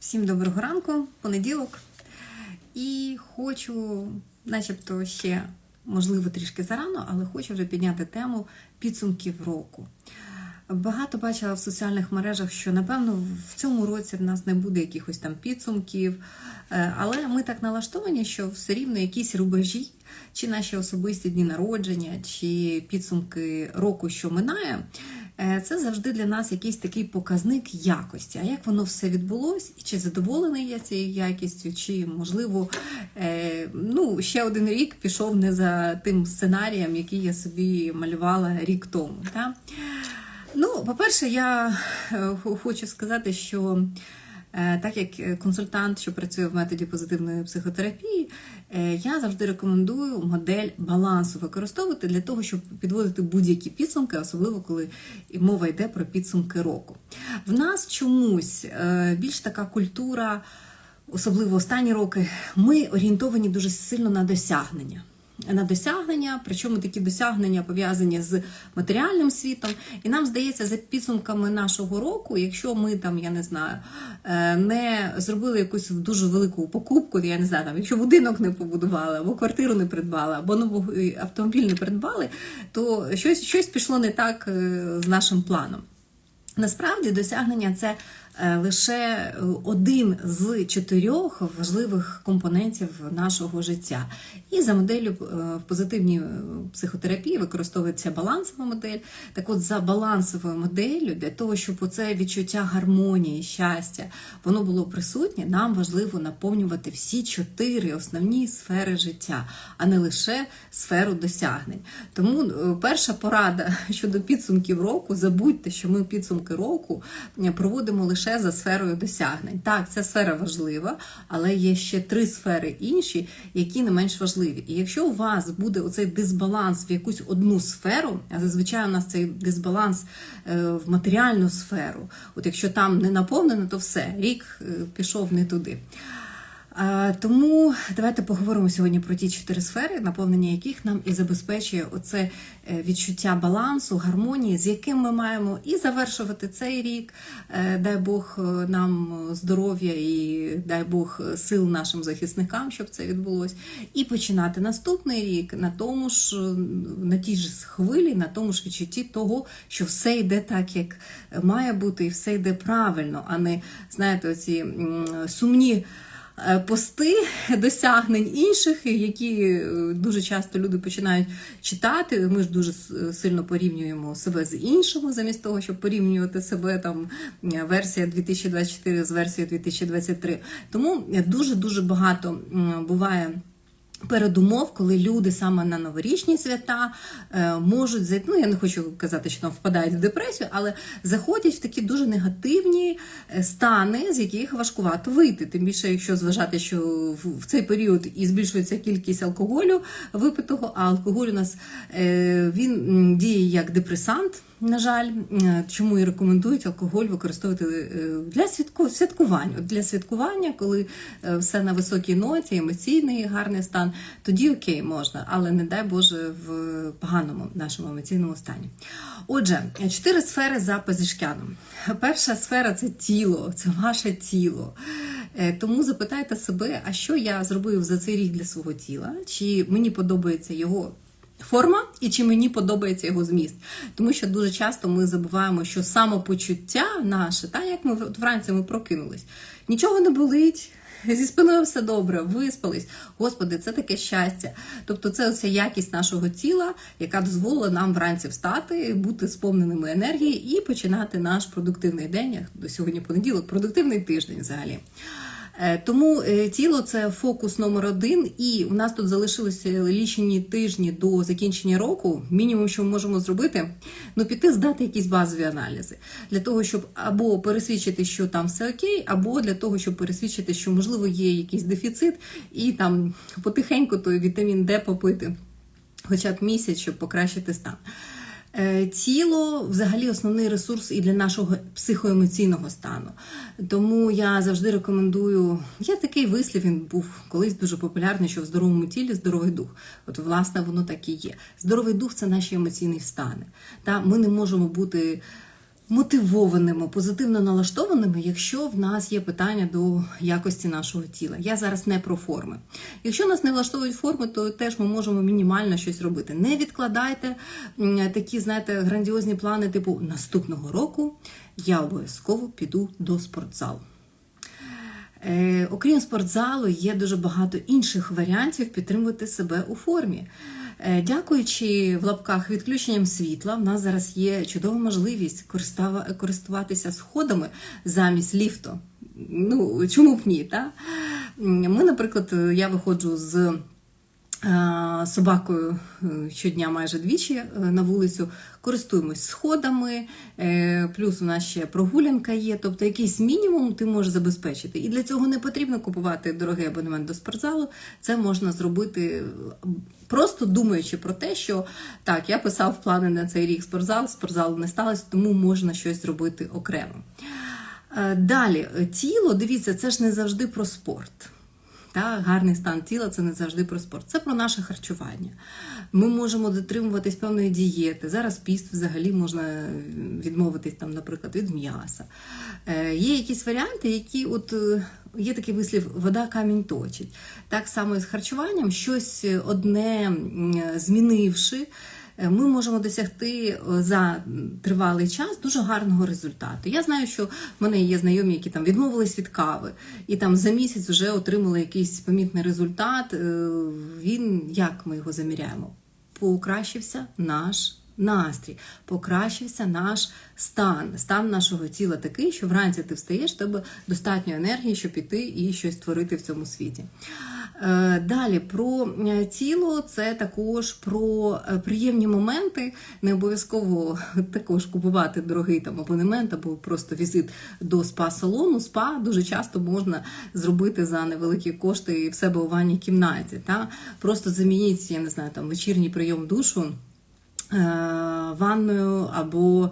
Всім доброго ранку, понеділок. І хочу, начебто, ще, можливо, трішки зарано, але хочу вже підняти тему підсумків року. Багато бачила в соціальних мережах, що напевно в цьому році в нас не буде якихось там підсумків, Е, але ми так налаштовані, що все рівно якісь рубежі, чи наші особисті дні народження, чи підсумки року, що минає, це завжди для нас якийсь такий показник якості. А як воно все відбулось, і чи задоволений я цією якістю, чи можливо е, ну, ще один рік пішов не за тим сценарієм, який я собі малювала рік тому. Так? Ну, по-перше, я е, хочу сказати, що е, так як консультант, що працює в методі позитивної психотерапії, е, я завжди рекомендую модель балансу використовувати для того, щоб підводити будь-які підсумки, особливо коли мова йде про підсумки року. В нас чомусь е, більш така культура, особливо останні роки, ми орієнтовані дуже сильно на досягнення на досягнення, причому такі досягнення пов'язані з матеріальним світом. І нам здається, за підсумками нашого року, якщо ми там, я не знаю, е, не зробили якусь дуже велику покупку, я не знаю, там, якщо будинок не побудували, або квартиру не придбали, або новий автомобіль не придбали, то щось, щось пішло не так е, з нашим планом. Насправді досягнення це е, лише е, один з чотирьох важливих компонентів нашого життя. І за моделлю е, в позитивній е, психотерапії використовується балансова модель. Так от, за балансовою моделлю, для того, щоб оце відчуття гармонії, щастя, воно було присутнє, нам важливо наповнювати всі чотири основні сфери життя, а не лише сферу досягнень. Тому е, перша порада щодо підсумків року: забудьте, що ми підсумки року е, проводимо лише за сферою досягнень. Так, ця сфера важлива, але є ще три сфери інші, які не менш важливі. І якщо у вас буде оцей дисбаланс в якусь одну сферу, а зазвичай у нас цей дисбаланс е, в матеріальну сферу, от якщо там не наповнено, то все, рік е, пішов не туди. Тому давайте поговоримо сьогодні про ті чотири сфери, наповнення яких нам і забезпечує оце е, відчуття балансу, гармонії, з яким ми маємо і завершувати цей рік. Е, Дай Бог е, нам здоров'я і дай Бог сил нашим захисникам, щоб це відбулось, і починати наступний рік на тому ж на тій ж хвилі, на тому ж відчутті того, що все йде так, як має бути, і все йде правильно, а не знаєте, оці сумні пости досягнень інших, які е, дуже часто люди починають читати. Ми ж дуже сильно порівнюємо себе з іншими, замість того, щоб порівнювати себе там е, версія 2024 з версією 2023. Тому дуже дуже багато буває. Передумов, коли люди саме на новорічні свята е, можуть зайти, ну я не хочу казати, що там впадають в депресію, але заходять в такі дуже негативні е, стани, з яких важкувато вийти. Тим більше, якщо зважати, що в, цей період і збільшується кількість алкоголю випитого, а алкоголь у нас е, він діє як депресант. На жаль, Е, чому і рекомендують алкоголь використовувати е, для святку- святкування. Для святкування, коли е, все на високій ноті, емоційний гарний стан, тоді окей, можна, але не дай Боже в поганому нашому емоційному стані. Отже, чотири сфери за Пазішкяном. Перша сфера це тіло, це ваше тіло. Тому запитайте себе, а що я зробив за цей рік для свого тіла? Чи мені подобається його форма і чи мені подобається його зміст. Тому що дуже часто ми забуваємо, що самопочуття наше, та як ми вранці ми прокинулись, нічого не болить. Зі спиною все добре, виспались. Господи, це таке щастя. Тобто, це оця якість нашого тіла, яка дозволила нам вранці встати, бути сповненими енергії і починати наш продуктивний день. До сьогодні понеділок, продуктивний тиждень взагалі. Е, Тому е, тіло це фокус номер один, і у нас тут залишилися лічені тижні до закінчення року. Мінімум, що ми можемо зробити, ну піти здати якісь базові аналізи для того, щоб або пересвідчити, що там все окей, або для того, щоб пересвідчити, що можливо є якийсь дефіцит, і там потихеньку той вітамін Д попити, хоча б місяць, щоб покращити стан. Е, Тіло взагалі основний ресурс і для нашого психоемоційного стану. Тому я завжди рекомендую. Є такий вислів, він був колись дуже популярний, що в здоровому тілі здоровий дух. От, власне, воно так і є. Здоровий дух це наші емоційні стани. Та ми не можемо бути мотивованими, позитивно налаштованими, якщо в нас є питання до якості нашого тіла. Я зараз не про форми. Якщо нас не влаштовують форми, то теж ми можемо мінімально щось робити. Не відкладайте такі, знаєте, грандіозні плани, типу наступного року я обов'язково піду до спортзалу. Е, окрім спортзалу, є дуже багато інших варіантів підтримувати себе у формі. Е, дякуючи в лапках відключенням світла, в нас зараз є чудова можливість користуватися сходами замість ліфту. Ну, чому б ні? Та? Ми, наприклад, я виходжу з е, собакою е, щодня майже двічі е, на вулицю, користуємось сходами, е, плюс у нас ще прогулянка є, тобто якийсь мінімум ти можеш забезпечити. І для цього не потрібно купувати дорогий абонемент до спортзалу. Це можна зробити е, просто думаючи про те, що так, я писав плани на цей рік спортзал, спортзалу не сталося, тому можна щось зробити окремо. Е, Далі, е, тіло, дивіться, це ж не завжди про спорт. Та, гарний стан тіла це не завжди про спорт, це про наше харчування. Ми можемо дотримуватись певної дієти. Зараз піст взагалі можна відмовитись, там, наприклад, від м'яса. Е, є якісь варіанти, які от. е, Є такий вислів, вода камінь точить. Так само і з харчуванням, щось одне змінивши, ми можемо досягти е, за тривалий час дуже гарного результату. Я знаю, що в мене є знайомі, які там відмовились від кави, і там за місяць вже отримали якийсь помітний результат. Е, Він як ми його заміряємо? Покращився наш. Настрій покращився наш стан, стан нашого тіла такий, що вранці ти встаєш, тебе достатньо енергії, щоб піти і щось створити в цьому світі. Е, Далі про е, тіло це також про е, приємні моменти. Не обов'язково також купувати дорогий там абонемент або просто візит до спа-салону. Спа дуже часто можна зробити за невеликі кошти в себе у ванній кімнаті. Та? Просто замініть, я не знаю, там вечірній прийом душу. Е, Ванною, або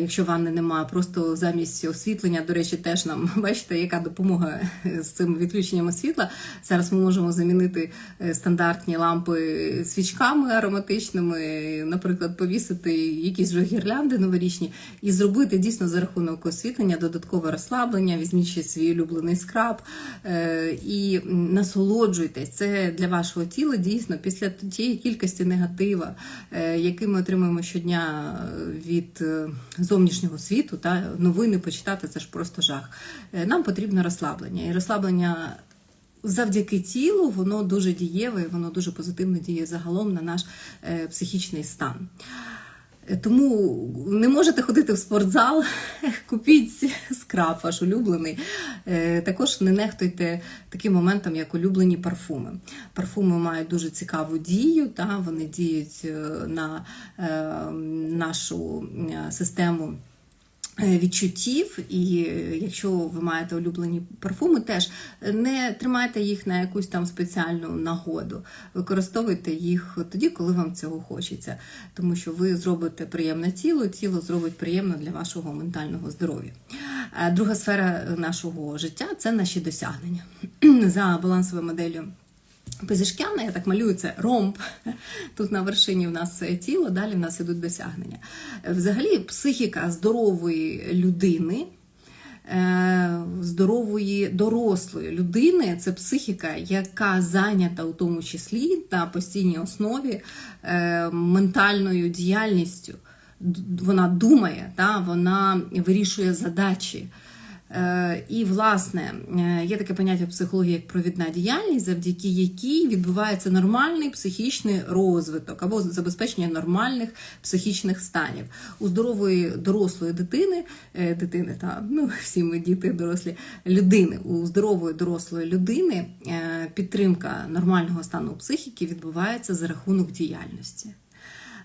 якщо ванни немає, просто замість освітлення, до речі, теж нам бачите, яка допомога з цим відключенням світла. Зараз ми можемо замінити е, стандартні лампи свічками ароматичними, наприклад, повісити якісь вже гірлянди новорічні і зробити дійсно за рахунок освітлення додаткове розслаблення, візьміть свій улюблений скраб е, і насолоджуйтесь. Це для вашого тіла дійсно після тієї кількості негатива, е, який ми отримуємо щодня е, від е, зовнішнього світу, та новини почитати це ж просто жах. Е, Нам потрібно розслаблення. І розслаблення завдяки тілу воно дуже дієве, воно дуже позитивно діє загалом на наш е, психічний стан. Е, Тому не можете ходити в спортзал, купіть скраб ваш улюблений. Також не нехтуйте таким моментом, як улюблені парфуми. Парфуми мають дуже цікаву дію, та вони діють на е, нашу е, систему. е, Відчуттів, і е, якщо ви маєте улюблені парфуми, теж не тримайте їх на якусь там спеціальну нагоду. Використовуйте їх тоді, коли вам цього хочеться, тому що ви зробите приємне тіло, тіло зробить приємно для вашого ментального здоров'я. Друга сфера нашого життя це наші досягнення за балансовою моделлю. Пизишкяна, я так малюю, це ромб. Тут на вершині в нас тіло, далі в нас ідуть досягнення. Взагалі, психіка здорової людини, е, здорової дорослої людини це психіка, яка зайнята у тому числі на постійній основі е, ментальною діяльністю. Вона думає, вона вирішує задачі. Е, І, власне, е, є таке поняття в психології як провідна діяльність, завдяки якій відбувається нормальний психічний розвиток або забезпечення нормальних психічних станів. У здорової дорослої дитини, е, дитини та ну всі ми діти дорослі людини, у здорової дорослої людини підтримка нормального стану психіки відбувається за рахунок діяльності.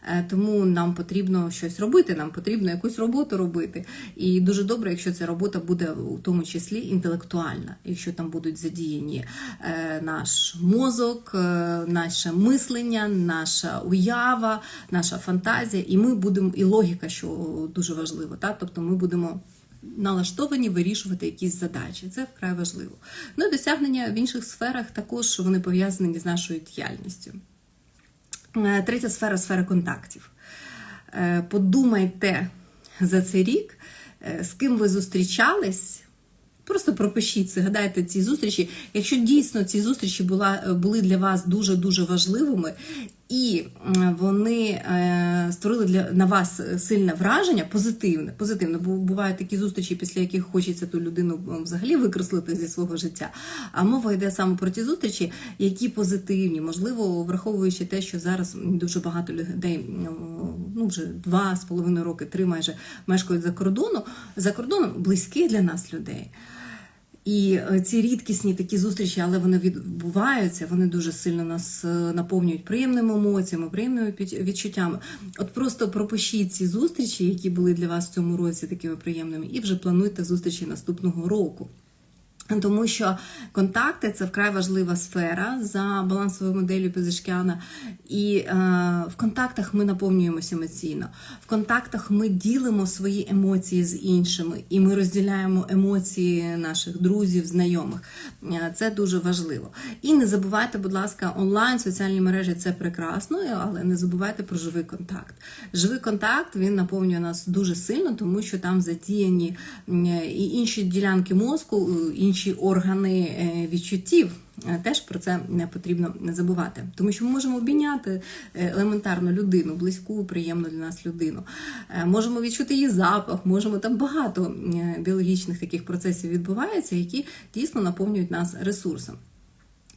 Е, Тому нам потрібно щось робити, нам потрібно якусь роботу робити. І дуже добре, якщо ця робота буде у тому числі інтелектуальна, якщо там будуть задіяні е, наш мозок, е, наше мислення, наша уява, наша фантазія, і ми будемо, і логіка, що дуже важливо, та? тобто ми будемо. Налаштовані вирішувати якісь задачі, це вкрай важливо. Ну і досягнення в інших сферах також вони пов'язані з нашою діяльністю. Е, Третя сфера сфера контактів. Е, Подумайте за цей рік, е, з ким ви зустрічались. Просто пропишіть, згадайте ці зустрічі. Якщо дійсно ці зустрічі була, були для вас дуже-дуже важливими, і вони е, створили для на вас сильне враження, позитивне, позитивне. Бо бувають такі зустрічі, після яких хочеться ту людину взагалі викреслити зі свого життя. А мова йде саме про ті зустрічі, які позитивні, можливо, враховуючи те, що зараз дуже багато людей, ну вже два з половиною роки, три майже мешкають за кордону, за кордоном близьких для нас людей. І е, ці рідкісні такі зустрічі, але вони відбуваються, вони дуже сильно нас е, наповнюють приємними емоціями, приємними відчуттями. От просто пропишіть ці зустрічі, які були для вас в цьому році такими приємними, і вже плануйте зустрічі наступного року. Тому що контакти це вкрай важлива сфера за балансовою моделлю Пізишкяна. І е, в контактах ми наповнюємося емоційно. В контактах ми ділимо свої емоції з іншими, і ми розділяємо емоції наших друзів, знайомих. Е, Це дуже важливо. І не забувайте, будь ласка, онлайн, соціальні мережі це прекрасно, але не забувайте про живий контакт. Живий контакт він наповнює нас дуже сильно, тому що там задіяні і інші ділянки мозку, е, інші органи е, відчуттів. Е, Теж про це не потрібно не забувати, тому що ми можемо обійняти е, елементарно людину, близьку, приємну для нас людину. Можемо відчути її запах, можемо там багато біологічних таких процесів відбувається, які дійсно наповнюють нас ресурсом.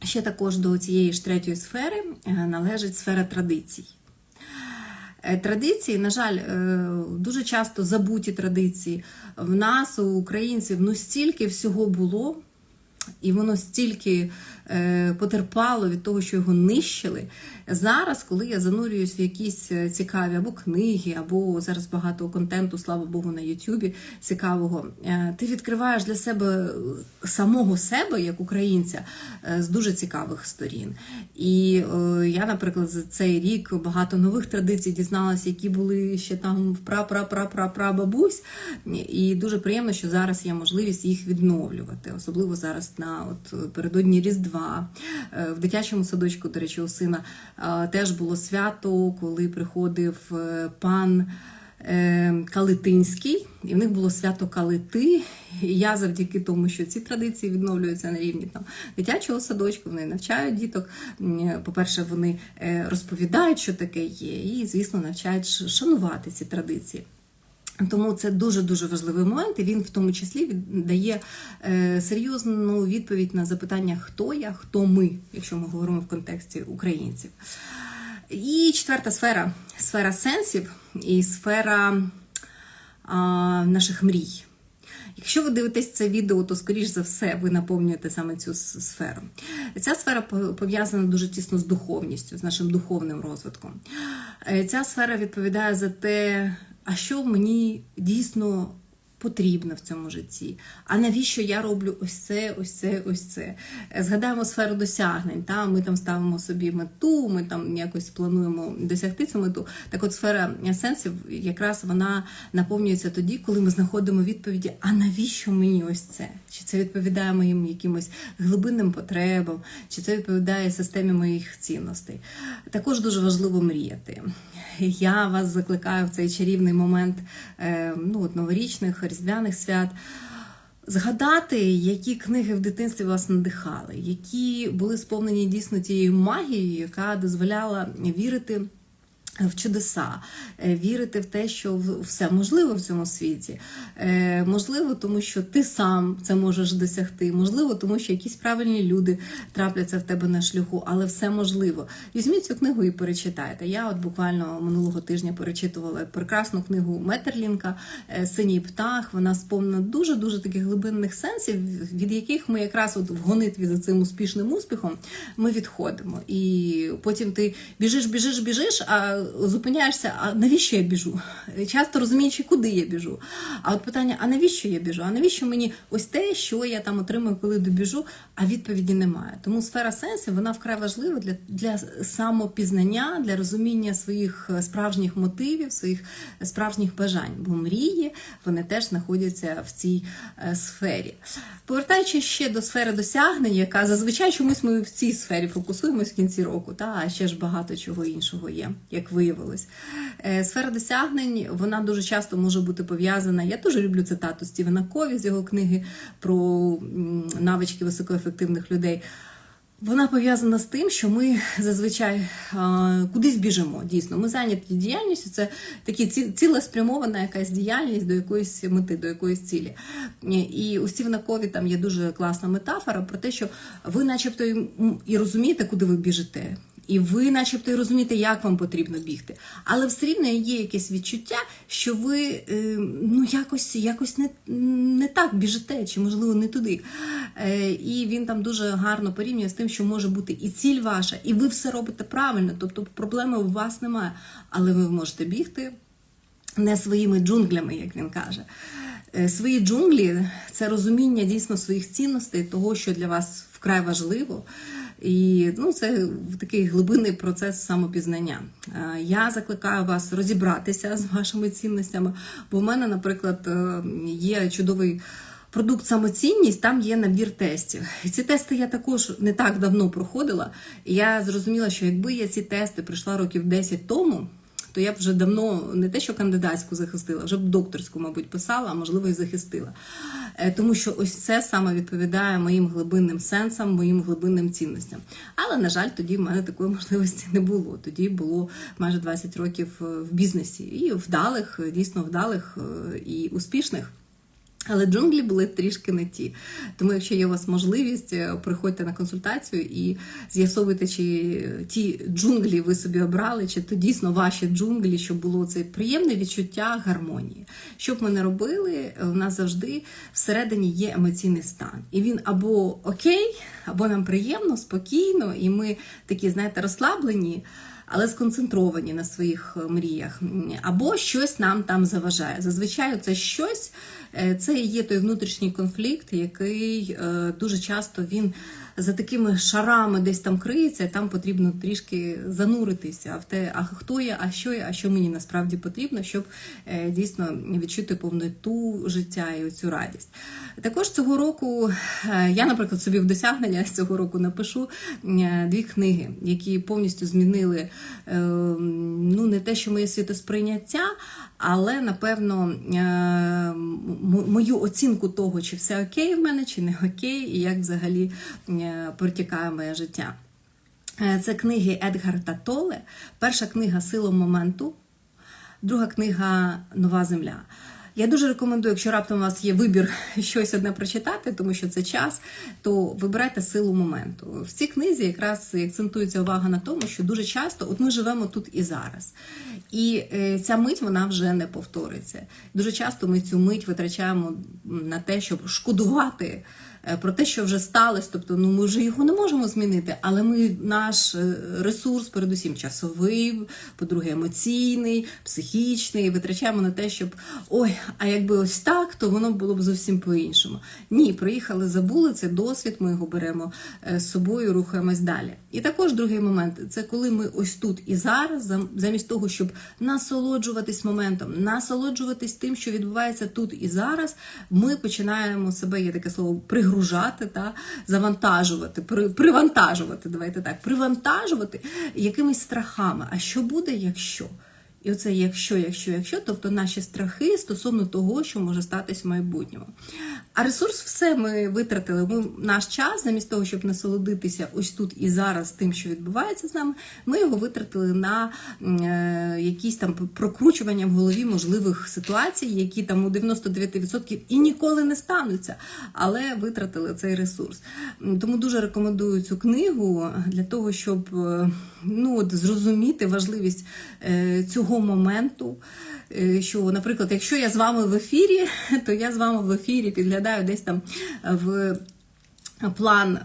Ще також до цієї ж третьої сфери належить сфера традицій. Е, Традиції, на жаль, е, дуже часто забуті традиції. В нас, у українців, ну стільки всього було, і воно стільки потерпало від того, що його нищили. Зараз, коли я занурююсь в якісь е, цікаві або книги, або зараз багато контенту, слава Богу, на Ютубі цікавого, е, ти відкриваєш для себе е, самого себе як українця е, з дуже цікавих сторін. І е, я, наприклад, за цей рік багато нових традицій дізналася, які були ще там в пра-пра-пра-пра-пра-бабусь. І дуже приємно, що зараз є можливість їх відновлювати, особливо зараз на от передодні Різдва. Е, В дитячому садочку, до речі, у сина е, теж було свято, коли приходив е, пан. Калитинський, і в них було свято Калити. І я завдяки тому, що ці традиції відновлюються на рівні там дитячого садочку, вони навчають діток. По-перше, вони розповідають, що таке є, і, звісно, навчають шанувати ці традиції. Тому це дуже дуже важливий момент, і він в тому числі дає е, серйозну відповідь на запитання, хто я, хто ми, якщо ми говоримо в контексті українців. І четверта сфера сфера сенсів і сфера а, наших мрій. Якщо ви дивитесь це відео, то скоріш за все ви наповнюєте саме цю сферу. Ця сфера по- пов'язана дуже тісно з духовністю, з нашим духовним розвитком. Е, Ця сфера відповідає за те, а що мені дійсно потрібно в цьому житті. А навіщо я роблю ось це, ось це, ось це? Згадаємо сферу досягнень. Та? Ми там ставимо собі мету, ми там якось плануємо досягти цю мету. Так от сфера сенсів якраз вона наповнюється тоді, коли ми знаходимо відповіді, а навіщо мені ось це? Чи це відповідає моїм якимось глибинним потребам, чи це відповідає системі моїх цінностей. Також дуже важливо мріяти. Я вас закликаю в цей чарівний момент е, ну, от новорічних, різдвяних свят. Згадати, які книги в дитинстві вас надихали, які були сповнені дійсно тією магією, яка дозволяла вірити в чудеса, е, вірити в те, що все можливо в цьому світі. Е, Можливо, тому що ти сам це можеш досягти. Можливо, тому що якісь правильні люди трапляться в тебе на шляху, але все можливо. Візьміть цю книгу і перечитайте. Я от буквально минулого тижня перечитувала прекрасну книгу Метерлінка е, Синій птах. Вона сповнена дуже дуже таких глибинних сенсів, від яких ми якраз от в гонитві за цим успішним успіхом ми відходимо. І потім ти біжиш, біжиш, біжиш, а зупиняєшся. А навіщо я біжу? Часто розуміючи, куди я біжу. А от питання: а навіщо я біжу? А навіщо мені ось те, що я там отримую, коли добіжу? А відповіді немає. Тому сфера сенсів вона вкрай важлива для, для самопізнання, для розуміння своїх е, справжніх мотивів, своїх е, справжніх бажань. Бо мрії вони теж знаходяться в цій е, сфері. Повертаючись ще до сфери досягнень, яка зазвичай чомусь ми в цій сфері фокусуємось в кінці року, та а ще ж багато чого іншого є, як виявилось. Е, Сфера досягнень вона дуже часто може бути пов'язана. Я дуже люблю цитату Стівена Кові з його книги про навички високоефективних людей. Вона пов'язана з тим, що ми зазвичай кудись біжимо. Дійсно, ми зайняті діяльністю. Це такі ці- цілеспрямована якась діяльність до якоїсь мети, до якоїсь цілі. І у Стівена Кові там є дуже класна метафора про те, що ви, начебто, і розумієте, куди ви біжите. І ви, начебто, розумієте, як вам потрібно бігти. Але все рівно є якесь відчуття, що ви е, ну, якось, якось не, не так біжите, чи, можливо, не туди. Е, і він там дуже гарно порівнює з тим, що може бути і ціль ваша, і ви все робите правильно, тобто проблеми у вас немає. Але ви можете бігти не своїми джунглями, як він каже. Е, Свої джунглі це розуміння дійсно своїх цінностей, того, що для вас вкрай важливо. І ну, це такий глибинний процес самопізнання. Е, Я закликаю вас розібратися з вашими цінностями, бо в мене, наприклад, е, є чудовий. Продукт самоцінність, там є набір тестів. Ці тести я також не так давно проходила. І я зрозуміла, що якби я ці тести прийшла років 10 тому, то я б вже давно не те, що кандидатську захистила, вже б докторську, мабуть, писала, а можливо, і захистила. Е, Тому що ось це саме відповідає моїм глибинним сенсам, моїм глибинним цінностям. Але, на жаль, тоді в мене такої можливості не було. Тоді було майже 20 років е, в бізнесі і вдалих, дійсно вдалих е, і успішних. Але джунглі були трішки не ті. Тому, якщо є у вас можливість, е, приходьте на консультацію і з'ясовуйте, чи ті джунглі ви собі обрали, чи то дійсно ваші джунглі, щоб було це приємне відчуття гармонії. Що б ми не робили, у нас завжди всередині є емоційний стан. І він або окей, або нам приємно, спокійно, і ми такі, знаєте, розслаблені але сконцентровані на своїх е, мріях, або щось нам там заважає. Зазвичай це щось, е, це є той внутрішній конфлікт, який е, дуже часто він за такими шарами десь там криється, там потрібно трішки зануритися в те, а хто я, а що я, а що мені насправді потрібно, щоб дійсно відчути повноту життя і цю радість. Також цього року я, наприклад, собі в досягнення цього року напишу дві книги, які повністю змінили ну, не те, що моє світосприйняття, але напевно мою оцінку того, чи все окей в мене, чи не окей, і як взагалі протікає моє життя. Це книги Едгарта Толе. Перша книга Сила моменту, друга книга Нова Земля. Я дуже рекомендую, якщо раптом у вас є вибір щось одне прочитати, тому що це час, то вибирайте силу моменту. В цій книзі якраз акцентується увага на тому, що дуже часто от ми живемо тут і зараз. І е, ця мить вона вже не повториться. Дуже часто ми цю мить витрачаємо на те, щоб шкодувати. Про те, що вже сталося, тобто ну ми вже його не можемо змінити, але ми наш ресурс, передусім часовий, по-друге, емоційний, психічний, витрачаємо на те, щоб ой, а якби ось так, то воно було б зовсім по-іншому. Ні, приїхали, забули це досвід, ми його беремо з собою, рухаємось далі. І також другий момент це коли ми ось тут і зараз, замість того, щоб насолоджуватись моментом, насолоджуватись тим, що відбувається тут і зараз, ми починаємо себе, є таке слово, пригружати та завантажувати, при, привантажувати. Давайте так, привантажувати якимись страхами. А що буде, якщо? І оце якщо, якщо, якщо, тобто наші страхи стосовно того, що може статись в майбутньому. А ресурс все ми витратили. Ми наш час, замість того, щоб насолодитися ось тут і зараз тим, що відбувається з нами, ми його витратили на е, якісь там прокручування в голові можливих ситуацій, які там у 99% і ніколи не стануться, але витратили цей ресурс. Тому дуже рекомендую цю книгу для того, щоб ну, от, зрозуміти важливість е, цього моменту. Що, наприклад, якщо я з вами в ефірі, то я з вами в ефірі підглядаю десь там в план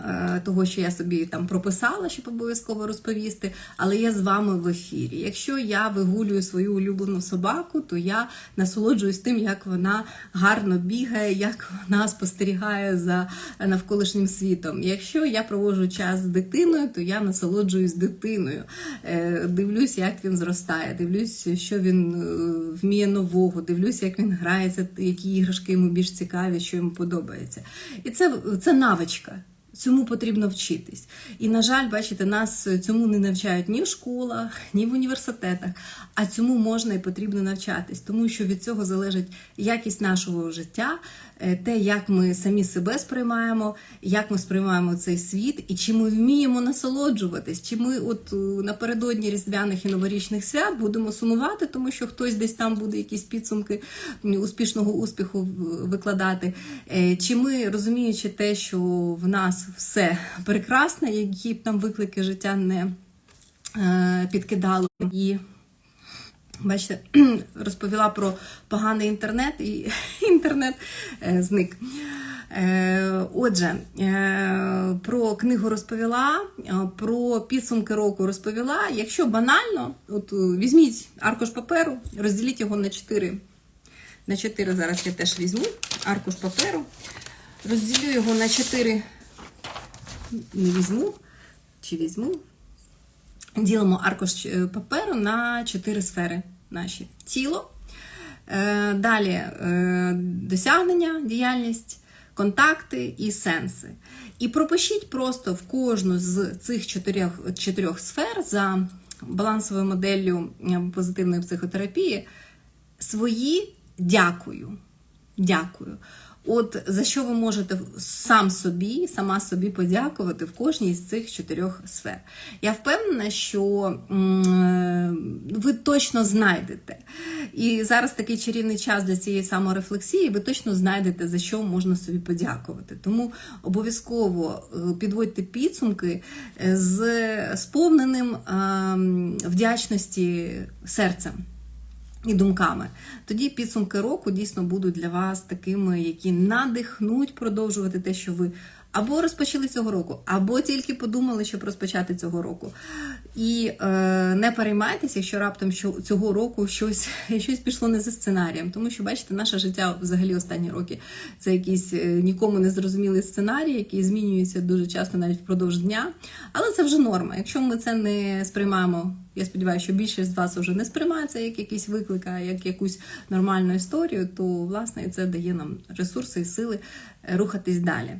того, що я собі там прописала, щоб обов'язково розповісти, але я з вами в ефірі. Якщо я вигулюю свою улюблену собаку, то я насолоджуюсь тим, як вона гарно бігає, як вона спостерігає за навколишнім світом. Якщо я проводжу час з дитиною, то я насолоджуюсь дитиною. Дивлюсь, як він зростає, дивлюсь, що він вміє нового, дивлюсь, як він грається, які іграшки йому більш цікаві, що йому подобається. І це, це навичка. Цьому потрібно вчитись. І, на жаль, бачите, нас цьому не навчають ні в школах, ні в університетах, а цьому можна і потрібно навчатись, тому що від цього залежить якість нашого життя, те, як ми самі себе сприймаємо, як ми сприймаємо цей світ, і чи ми вміємо насолоджуватись, чи ми от е, напередодні різдвяних і новорічних свят будемо сумувати, тому що хтось десь там буде якісь підсумки успішного успіху викладати. Е, Чи ми розуміючи те, що в нас все прекрасне, які б там виклики життя не е, підкидало і. Бачите, розповіла про поганий інтернет, і інтернет е, зник. Е, Отже, е, про книгу розповіла, про підсумки року розповіла. Якщо банально, от візьміть аркуш паперу, розділіть його на 4. На 4 зараз я теж візьму аркуш паперу, розділю його на 4, не візьму, чи візьму, Ділимо аркуш е, паперу на чотири сфери наші: тіло, е, далі е, досягнення, діяльність, контакти і сенси. І пропишіть просто в кожну з цих чотирьох, чотирьох сфер за балансовою моделлю позитивної психотерапії свої дякую. Дякую. От за що ви можете сам собі, сама собі подякувати в кожній з цих чотирьох сфер. Я впевнена, що ви точно знайдете. І зараз такий чарівний час для цієї саморефлексії, ви точно знайдете, за що можна собі подякувати. Тому обов'язково е, підводьте підсумки е, з сповненим ем, вдячності серцем і думками. Тоді підсумки року дійсно будуть для вас такими, які надихнуть продовжувати те, що ви або розпочали цього року, або тільки подумали, щоб розпочати цього року. І е, не переймайтеся, якщо раптом що цього року щось, щось пішло не за сценарієм. Тому що, бачите, наше життя взагалі останні роки це якийсь е, нікому не зрозумілий сценарій, який змінюється дуже часто навіть впродовж дня. Але це вже норма. Якщо ми це не сприймаємо я сподіваюся, що більшість з вас вже не сприймає це як якийсь виклик, а як якусь нормальну історію, то власне це дає нам ресурси і сили рухатись далі.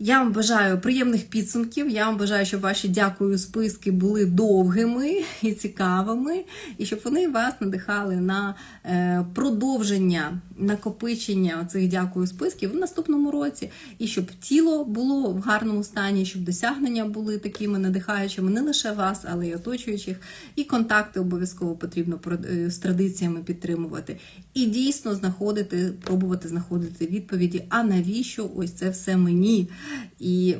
Я вам бажаю приємних підсумків. Я вам бажаю, щоб ваші дякую списки були довгими і цікавими, і щоб вони вас надихали на е, продовження накопичення цих дякую списків в наступному році, і щоб тіло було в гарному стані, щоб досягнення були такими надихаючими не лише вас, але й оточуючих. І контакти обов'язково потрібно е, з традиціями підтримувати. І дійсно знаходити, пробувати знаходити відповіді, а навіщо ось це все мені? І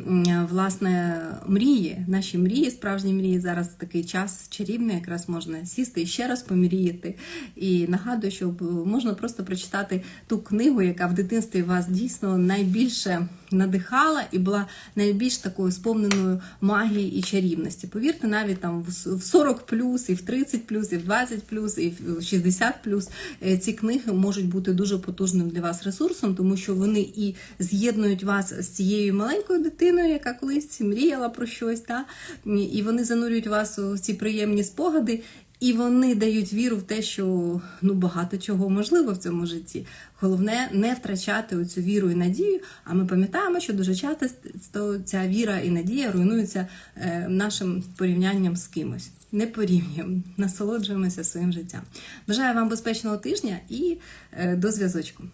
власне мрії, наші мрії, справжні мрії зараз такий час чарівний, якраз можна сісти і ще раз помріяти. І нагадую, що можна просто прочитати ту книгу, яка в дитинстві вас дійсно найбільше надихала і була найбільш такою сповненою магії і чарівності. Повірте, навіть там в с- 40 плюс, і в 30 плюс, і в 20 плюс, і в 60 плюс е, ці книги можуть бути дуже потужним для вас ресурсом, тому що вони і з'єднують вас з цією маленькою дитиною, яка колись мріяла про щось, та? і вони занурюють вас у ці приємні спогади. І вони дають віру в те, що ну багато чого можливо в цьому житті. Головне не втрачати цю віру і надію. А ми пам'ятаємо, що дуже часто ця віра і надія руйнуються е, нашим порівнянням з кимось. Не порівнюємо, насолоджуємося своїм життям. Бажаю вам безпечного тижня і е, до зв'язочку.